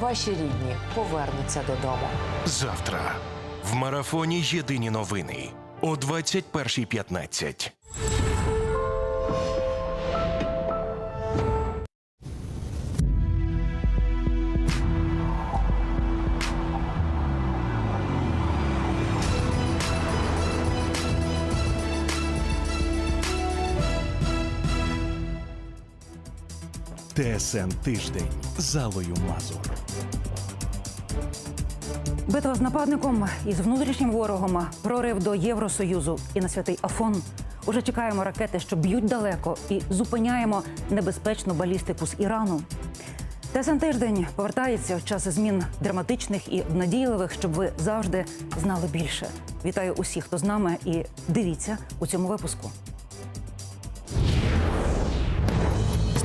ваші рідні повернуться додому. Завтра в марафоні Єдині новини о 21.15. ТСН тиждень з Аллою Мазур. Битва з нападником і з внутрішнім ворогом, прорив до Євросоюзу і на святий Афон. Уже чекаємо ракети, що б'ють далеко, і зупиняємо небезпечну балістику з Ірану. ТСН тиждень повертається в час змін драматичних і надійливих, щоб ви завжди знали більше. Вітаю усіх, хто з нами, і дивіться у цьому випуску.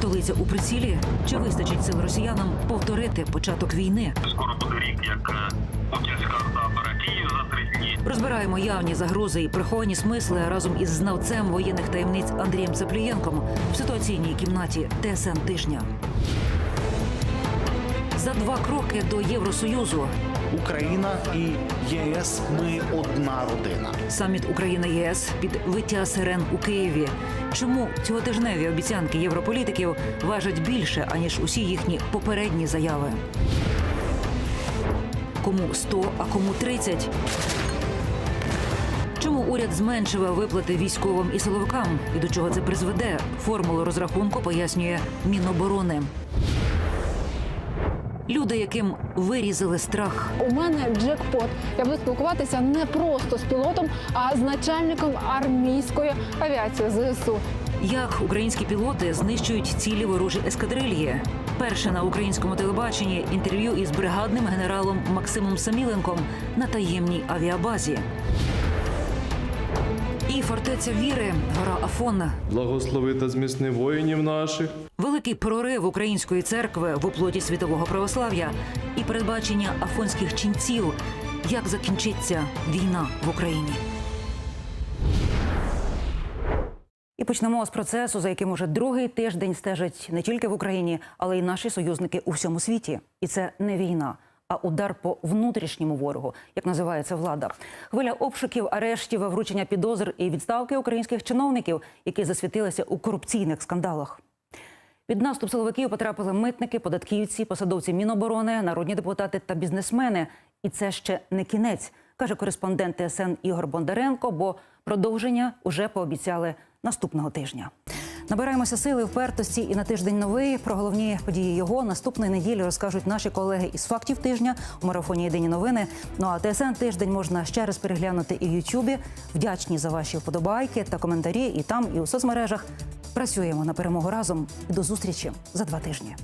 Столиця у прицілі. Чи вистачить сил росіянам повторити початок війни? Скоро буде рік, як е, путінська орда бере Київ за три дні. Розбираємо явні загрози і приховані смисли разом із знавцем воєнних таємниць Андрієм Цеплієнком в ситуаційній кімнаті ТСН тижня. За два кроки до Євросоюзу Україна і ЄС ми одна родина. саміт Україна ЄС під виття сирен у Києві. Чому цьоготижневі обіцянки європолітиків важать більше аніж усі їхні попередні заяви? Кому 100, а кому 30? Чому уряд зменшив виплати військовим і силовикам? І до чого це призведе? Формулу розрахунку пояснює Міноборони. Люди, яким вирізали страх. У мене джекпот. Я буду спілкуватися не просто з пілотом, а з начальником армійської авіації ЗСУ. Як українські пілоти знищують цілі ворожі ескадрильї? Перше на українському телебаченні інтерв'ю із бригадним генералом Максимом Саміленком на таємній авіабазі. І фортеця віри, гора Афон. Благослови та зміцни воїнів наших. Великий прорив української церкви в оплоті світового православ'я і передбачення афонських ченців. Як закінчиться війна в Україні? І почнемо з процесу, за яким уже другий тиждень стежать не тільки в Україні, але й наші союзники у всьому світі. І це не війна, а удар по внутрішньому ворогу, як називається влада. Хвиля обшуків, арештів, вручення підозр і відставки українських чиновників, які засвітилися у корупційних скандалах. Під наступ силовиків потрапили митники, податківці, посадовці Міноборони, народні депутати та бізнесмени. І це ще не кінець, каже кореспондент ТСН Ігор Бондаренко. Бо продовження уже пообіцяли наступного тижня. Набираємося сили, впертості і на тиждень новий. Про головні події його наступної неділі розкажуть наші колеги із фактів тижня у марафоні Єдині новини. Ну а ТСН тиждень можна ще раз переглянути і в Ютубі. Вдячні за ваші вподобайки та коментарі. І там, і у соцмережах. Працюємо на перемогу разом. До зустрічі за два тижні.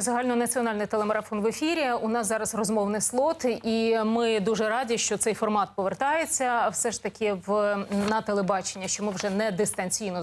Загальнонаціональний телемарафон в ефірі. У нас зараз розмовний слот, і ми дуже раді, що цей формат повертається все ж таки в на телебачення, що ми вже не дистанційно